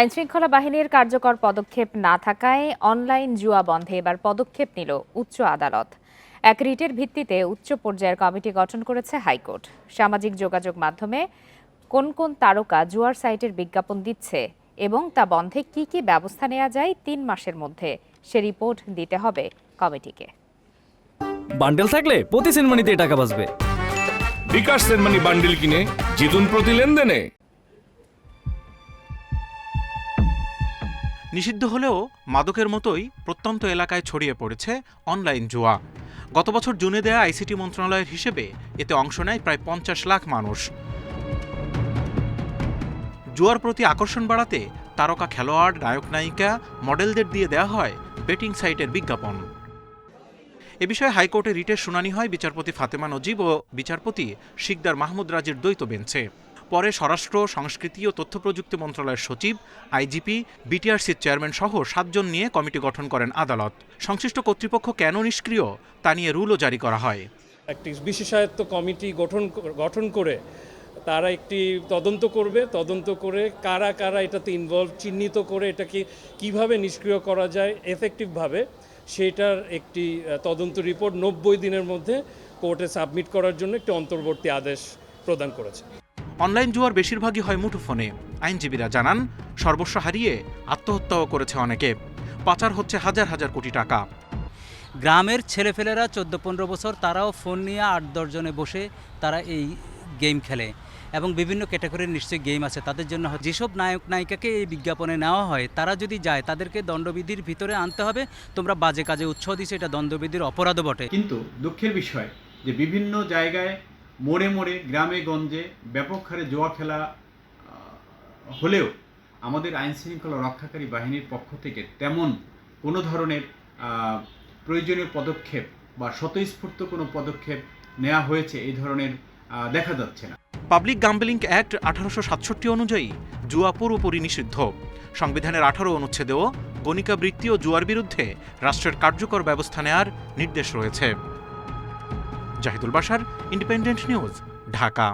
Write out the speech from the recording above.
আইনশৃঙ্খলা বাহিনীর কার্যকর পদক্ষেপ না থাকায় অনলাইন জুয়া বন্ধে এবার পদক্ষেপ নিল উচ্চ আদালত। এক রিটের ভিত্তিতে উচ্চ পর্যায়ের কমিটি গঠন করেছে হাইকোর্ট। সামাজিক যোগাযোগ মাধ্যমে কোন কোন তারকা জুয়ার সাইটের বিজ্ঞাপন দিচ্ছে এবং তা বন্ধে কি কি ব্যবস্থা নেওয়া যায় তিন মাসের মধ্যে সে রিপোর্ট দিতে হবে কমিটিকে। বান্ডেল থাকলে প্রতি সেনমানিতে টাকা বাঁচবে। বিকাশ সেনমানি বান্ডিল কিনে জিতুন প্রতি লেনদেনে। নিষিদ্ধ হলেও মাদকের মতোই প্রত্যন্ত এলাকায় ছড়িয়ে পড়েছে অনলাইন জুয়া। গত বছর জুনে দেয়া আইসিটি মন্ত্রণালয়ের হিসেবে এতে অংশ নেয় প্রায় পঞ্চাশ লাখ মানুষ। জুয়ার প্রতি আকর্ষণ বাড়াতে তারকা খেলোয়াড়, নায়ক, নায়িকা, মডেলদের দিয়ে দেওয়া হয় বেটিং সাইটের বিজ্ঞাপন। এ বিষয়ে হাইকোর্টে রিটের শুনানি হয় বিচারপতি ফাতেমা নজিব ও বিচারপতি শিকদার মাহমুদ রাজের দ্বৈত বেঞ্চে। পরে স্বরাষ্ট্র, সংস্কৃতি ও তথ্য প্রযুক্তি মন্ত্রণালয়ের সচিব, আইজিপি বিটিআরসির চেয়ারম্যান সহ সাতজন নিয়ে কমিটি গঠন করেন আদালত। সংশ্লিষ্ট কর্তৃপক্ষ কেন নিষ্ক্রিয়, তা নিয়ে রুলও জারি করা হয়। একটি বিশেষায়ত্ত কমিটি গঠন গঠন করে তারা একটি তদন্ত করবে। তদন্ত করে কারা কারা এটাতে ইনভলভ চিহ্নিত করে এটাকে কীভাবে নিষ্ক্রিয় করা যায় এফেক্টিভভাবে সেটার একটি তদন্ত রিপোর্ট নব্বই দিনের মধ্যে কোর্টে সাবমিট করার জন্য একটি অন্তর্বর্তী আদেশ প্রদান করেছে। অনলাইন জুয়ার বেশিরভাগই হয় মুঠোফোনে। আইনজীবীরা জানান সর্বস্ব হারিয়ে আত্মহত্যাও করেছে অনেকে। পাচার হচ্ছে হাজার হাজার কোটি টাকা। গ্রামের ছেলেফেলেরা চোদ্দ পনেরো বছর তারাও ফোন নিয়ে আট দশজনে বসে তারা এই গেম খেলে এবং বিভিন্ন ক্যাটাগরির নিশ্চয়ই গেম আছে। তাদের জন্য যেসব নায়ক নায়িকাকে এই বিজ্ঞাপনে নেওয়া হয় তারা যদি যায় তাদেরকে দণ্ডবিধির ভিতরে আনতে হবে। তোমরা বাজে কাজে উৎসাহ দিছে এটা দণ্ডবিধির অপরাধও বটে। কিন্তু দুঃখের বিষয় যে বিভিন্ন জায়গায় মোড়ে মোড়ে, গ্রামে গঞ্জে ব্যাপক হারে জোয়া খেলা হলেও আমাদের আইন শৃঙ্খলা রক্ষাকারী বাহিনীর পক্ষ থেকে তেমন কোনো ধরনের প্রয়োজনীয় পদক্ষেপ বা স্বতঃস্ফূর্ত কোনো পদক্ষেপ নেওয়া হয়েছে এই ধরনের দেখা যাচ্ছে না। পাবলিক গাম্বলিং অ্যাক্ট আঠারোশো সাতষট্টি অনুযায়ী জুয়া পুরোপুরি নিষিদ্ধ। সংবিধানের আঠারো অনুচ্ছেদেও গণিকা বৃত্তি ও জুয়ার বিরুদ্ধে রাষ্ট্রের কার্যকর ব্যবস্থা নেয়ার নির্দেশ রয়েছে। জাহিদুল বাসার ইন্ডিপেন্ডেন্ট নিউজ ঢাকা।